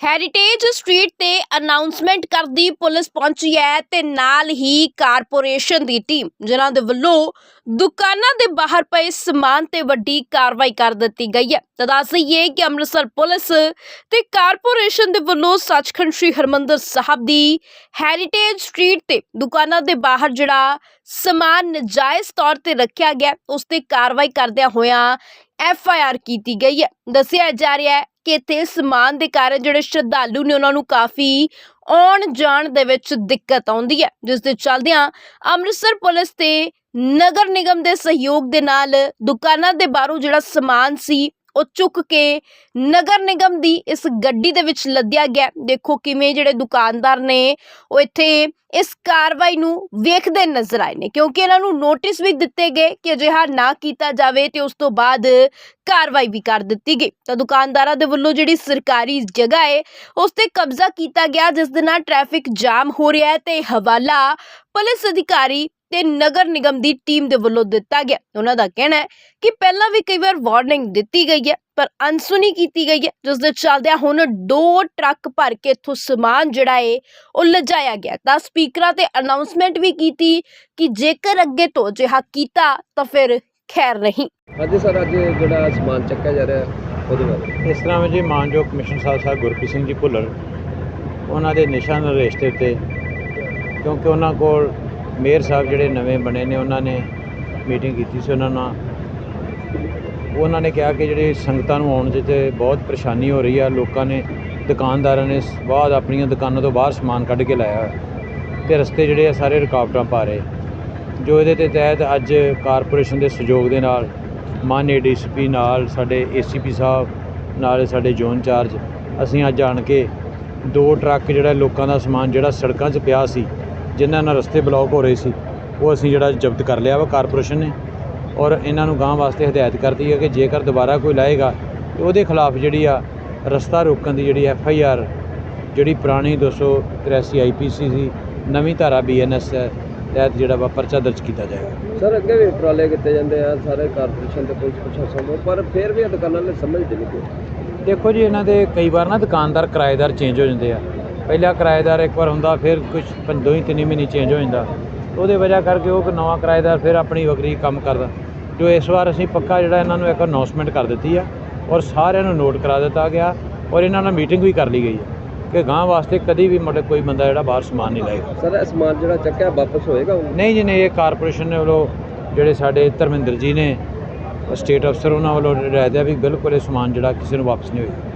Heritage street ਤੇ announcement ਕਰਦੀ police ਪਹੁੰਚੀ ਹੈ ਤੇ ਨਾਲ ਹੀ ਕਾਰਪੋਰੇਸ਼ਨ ਦੀ ਟੀਮ ਜਿਨ੍ਹਾਂ ਦੇ ਵੱਲੋਂ ਦੁਕਾਨਾਂ ਦੇ ਬਾਹਰ ਪਏ ਸਮਾਨ ਤੇ ਵੱਡੀ ਕਾਰਵਾਈ ਕਰ ਦਿੱਤੀ ਗਈ ਹੈ। ਤਾਂ ਦੱਸ ਦਈਏ ਕਿ ਅੰਮ੍ਰਿਤਸਰ ਪੁਲਿਸ ਤੇ ਕਾਰਪੋਰੇਸ਼ਨ ਦੇ ਵੱਲੋਂ ਸੱਚਖੰਡ ਸ੍ਰੀ ਹਰਮੰਦਰ ਸਾਹਿਬ ਦੀ ਹੈਰੀਟੇਜ ਸਟਰੀਟ ਤੇ ਦੁਕਾਨਾਂ ਦੇ ਬਾਹਰ ਜਿਹੜਾ ਸਮਾਨ ਨਜਾਇਜ਼ ਤੌਰ ਤੇ ਰੱਖਿਆ ਗਿਆ, ਉਸ ਤੇ ਕਾਰਵਾਈ ਕਰਦਿਆਂ ਹੋਇਆਂ ਐਫ ਆਈ ਆਰ ਕੀਤੀ ਗਈ ਹੈ। ਦੱਸਿਆ ਜਾ ਰਿਹਾ ਹੈ ਕਿ ਇੱਥੇ ਸਮਾਨ ਦੇ ਕਾਰਨ ਜਿਹੜੇ ਸ਼ਰਧਾਲੂ ਨੇ ਉਹਨਾਂ ਨੂੰ ਕਾਫੀ ਆਉਣ ਜਾਣ ਦੇ ਵਿੱਚ ਦਿੱਕਤ ਆਉਂਦੀ ਹੈ। ਜਿਸ ਦੇ ਚੱਲਦਿਆਂ ਅੰਮ੍ਰਿਤਸਰ ਪੁਲਿਸ ਤੇ ਨਗਰ ਨਿਗਮ ਦੇ ਸਹਿਯੋਗ ਦੇ ਨਾਲ ਦੁਕਾਨਾਂ ਦੇ ਬਾਹਰੋਂ ਜਿਹੜਾ ਸਮਾਨ ਸੀ ਉਹ ਚੁੱਕ ਕੇ ਨਗਰ ਨਿਗਮ ਦੀ ਇਸ ਗੱਡੀ ਦੇ ਵਿੱਚ ਲੱਦਿਆ ਗਿਆ। ਦੇਖੋ ਕਿਵੇਂ ਜਿਹੜੇ ਦੁਕਾਨਦਾਰ ਨੇ ਉਹ ਇੱਥੇ ਇਸ ਕਾਰਵਾਈ ਨੂੰ ਵੇਖਦੇ ਨਜ਼ਰ ਆਏ ਨੇ, ਕਿਉਂਕਿ ਇਹਨਾਂ ਨੂੰ ਨੋਟਿਸ ਵੀ ਦਿੱਤੇ ਗਏ ਕਿ ਅਜਿਹਾ ਨਾ ਕੀਤਾ ਜਾਵੇ ਤੇ ਉਸ ਤੋਂ ਬਾਅਦ ਕਾਰਵਾਈ ਵੀ ਕਰ ਦਿੱਤੀ ਗਈ। ਤਾਂ ਦੁਕਾਨਦਾਰਾਂ ਦੇ ਵੱਲੋਂ ਜਿਹੜੀ ਸਰਕਾਰੀ ਜਗ੍ਹਾ ਹੈ ਉਸ ਤੇ ਕਬਜ਼ਾ ਕੀਤਾ ਗਿਆ, ਜਿਸ ਦੇ ਨਾਲ ਟ੍ਰੈਫਿਕ ਜਾਮ ਹੋ ਰਿਹਾ ਹੈ ਤੇ ਹਵਾਲਾ ਪੁਲਿਸ ਅਧਿਕਾਰੀ ਤੇ ਨਗਰ ਨਿਗਮ ਦੀ ਟੀਮ ਦੇ ਵੱਲੋਂ ਦਿੱਤਾ ਗਿਆ। ਉਹਨਾਂ ਦਾ ਕਹਿਣਾ ਹੈ ਕਿ ਪਹਿਲਾਂ ਵੀ ਕਈ ਵਾਰ ਵਾਰਨਿੰਗ ਦਿੱਤੀ ਗਈ ਹੈ ਪਰ ਅਨਸੁਣੀ ਕੀਤੀ ਗਈ ਹੈ ਜਿਸ ਦੇ ਚੱਲਦਿਆਂ ਹੁਣ ਦੋ ਟਰੱਕ ਭਰ ਕੇ ਇੱਥੋਂ ਸਮਾਨ ਜਿਹੜਾ ਹੈ ਉਹ ਲਿਜਾਇਆ ਗਿਆ। ਤਾਂ ਸਪੀਕਰਾਂ ਤੇ ਅਨਾਉਂਸਮੈਂਟ ਵੀ ਕੀਤੀ ਕਿ ਜੇਕਰ ਅੱਗੇ ਤੋਂ ਅਜਿਹਾ ਕੀਤਾ ਤਾਂ ਫਿਰ ਖੈਰ ਨਹੀਂ। ਹਾਂਜੀ ਸਰ ਅੱਜ ਜਿਹੜਾ ਸਮਾਨ ਚੱਕਿਆ ਜਾ ਰਿਹਾ ਉਹਦੇ ਬਾਰੇ? ਇਸ ਤਰ੍ਹਾਂ ਵਿੱਚ ਜੀ ਮਾਨਯੋਗ ਕਮਿਸ਼ਨ ਸਾਹਿਬ ਸਾਹਿਬ ਗੁਰਪ੍ਰੀਤ ਸਿੰਘ ਜੀ ਭੁੱਲਰ ਉਹਨਾਂ ਦੇ ਨਿਸ਼ਾਨ ਦੇ ਉੱਤੇ ਕਿਉਂਕਿ ਉਹਨਾਂ ਕੋਲ ਮੇਅਰ ਸਾਹਿਬ ਜਿਹੜੇ ਨਵੇਂ ਬਣੇ ਨੇ, ਉਹਨਾਂ ਨੇ ਮੀਟਿੰਗ ਕੀਤੀ ਸੀ ਉਹਨਾਂ ਨਾਲ। ਉਹਨਾਂ ਨੇ ਕਿਹਾ ਕਿ ਜਿਹੜੇ ਸੰਗਤਾਂ ਨੂੰ ਆਉਣ 'ਚ ਤੇ ਬਹੁਤ ਪਰੇਸ਼ਾਨੀ ਹੋ ਰਹੀ ਆ, ਲੋਕਾਂ ਨੇ, ਦੁਕਾਨਦਾਰਾਂ ਨੇ ਬਾਅਦ ਆਪਣੀਆਂ ਦੁਕਾਨਾਂ ਤੋਂ ਬਾਹਰ ਸਮਾਨ ਕੱਢ ਕੇ ਲਾਇਆ ਹੋਇਆ ਤੇ ਰਸਤੇ ਜਿਹੜੇ ਆ ਸਾਰੇ ਰੁਕਾਵਟਾਂ ਪਾ ਰਹੇ। ਜੋ ਇਹਦੇ ਤੇ ਤਹਿਤ ਅੱਜ ਕਾਰਪੋਰੇਸ਼ਨ ਦੇ ਸਹਿਯੋਗ ਦੇ ਨਾਲ ਮਾਨਯ ਡੀਸੀਪੀ ਨਾਲ, ਸਾਡੇ ਏਸੀਪੀ ਸਾਹਿਬ ਨਾਲ, ਸਾਡੇ ਜ਼ੋਨ ਚਾਰਜ ਅਸੀਂ ਅੱਜ ਆਣ ਕੇ ਦੋ ਟਰੱਕ ਜਿਹੜਾ ਲੋਕਾਂ ਦਾ ਸਮਾਨ ਜਿਹੜਾ ਸੜਕਾਂ 'ਚ ਪਿਆ ਸੀ ਜਿਨ੍ਹਾਂ ਨਾਲ ਰਸਤੇ ਬਲੌਕ ਹੋ ਰਹੇ ਸੀ ਉਹ ਅਸੀਂ ਜਿਹੜਾ ਜ਼ਬਤ ਕਰ ਲਿਆ ਵਾ ਕਾਰਪੋਰੇਸ਼ਨ ਨੇ। ਔਰ ਇਹਨਾਂ ਨੂੰ ਗਾਂ ਵਾਸਤੇ ਹਦਾਇਤ ਕਰਤੀ ਹੈ ਕਿ ਜੇਕਰ ਦੁਬਾਰਾ ਕੋਈ ਲਾਏਗਾ ਤੇ ਉਹਦੇ ਖਿਲਾਫ ਜਿਹੜੀ ਆ ਰਸਤਾ ਰੋਕਣ ਦੀ ਜਿਹੜੀ ਐਫ ਆਈ ਆਰ ਜਿਹੜੀ ਪੁਰਾਣੀ 283 ਆਈਪੀਸੀ ਸੀ ਨਵੀਂ ਧਾਰਾ ਬੀਐਨਐਸ ਤਹਿਤ ਜਿਹੜਾ ਵਾ ਪਰਚਾ ਦਰਜ ਕੀਤਾ ਜਾਏਗਾ। ਸਰ ਅੱਗੇ ਵੀ ਟਰਾਲੇ ਕੀਤੇ ਜਾਂਦੇ ਆ ਸਾਰੇ ਕਾਰਪੋਰੇਸ਼ਨ ਤੇ ਪੁਲਿਸ ਪ੍ਰਸ਼ਾਸਨ ਨੂੰ ਪਰ ਫਿਰ ਵੀ ਦੁਕਾਨਾਂ ਨੇ ਸਮਝਦੇ ਨਹੀਂ। ਦੇਖੋ ਜੀ ਇਹਨਾਂ ਦੇ ਕਈ ਵਾਰ ਨਾ ਦੁਕਾਨਦਾਰ ਕਿਰਾਏਦਾਰ ਚੇਂਜ ਹੋ ਜਾਂਦੇ ਆ। ਪਹਿਲਾ ਕਿਰਾਏਦਾਰ ਇੱਕ ਵਾਰ ਹੁੰਦਾ ਫਿਰ ਕੁਝ ਦੋ ਹੀ ਤਿੰਨ ਮਹੀਨੇ ਚੇਂਜ ਹੋ ਜਾਂਦਾ। ਉਹਦੇ ਵਜ੍ਹਾ ਕਰਕੇ ਉਹ ਨਵਾਂ ਕਿਰਾਏਦਾਰ ਫਿਰ ਆਪਣੀ ਵਗਰੀ ਕੰਮ ਕਰਦਾ। ਜੋ ਇਸ ਵਾਰ ਅਸੀਂ ਪੱਕਾ ਜਿਹੜਾ ਇਹਨਾਂ ਨੂੰ ਇੱਕ ਅਨਾਉਂਸਮੈਂਟ ਕਰ ਦਿੱਤੀ ਆ ਔਰ ਸਾਰਿਆਂ ਨੂੰ ਨੋਟ ਕਰਾ ਦਿੱਤਾ ਗਿਆ ਔਰ ਇਹਨਾਂ ਨਾਲ ਮੀਟਿੰਗ ਵੀ ਕਰ ਲਈ ਗਈ ਹੈ ਕਿ ਗਾਂ ਵਾਸਤੇ ਕਦੀ ਵੀ ਮਤਲਬ ਕੋਈ ਬੰਦਾ ਜਿਹੜਾ ਬਾਹਰ ਸਮਾਨ ਨਹੀਂ ਲਾਏਗਾ। ਸਰ ਇਹ ਸਮਾਨ ਜਿਹੜਾ ਚੱਕਿਆ ਵਾਪਸ ਹੋਏਗਾ? ਨਹੀਂ ਜੀ ਨਹੀਂ ਇਹ ਕਾਰਪੋਰੇਸ਼ਨ ਦੇ ਵੱਲੋਂ ਜਿਹੜੇ ਸਾਡੇ ਧਰਮਿੰਦਰ ਜੀ ਨੇ ਸਟੇਟ ਅਫਸਰ ਉਹਨਾਂ ਵੱਲੋਂ ਹਦਾਇਤ ਹੈ ਵੀ ਬਿਲਕੁਲ ਇਹ ਸਮਾਨ ਜਿਹੜਾ ਕਿਸੇ ਨੂੰ ਵਾਪਸ ਨਹੀਂ ਹੋਏਗਾ।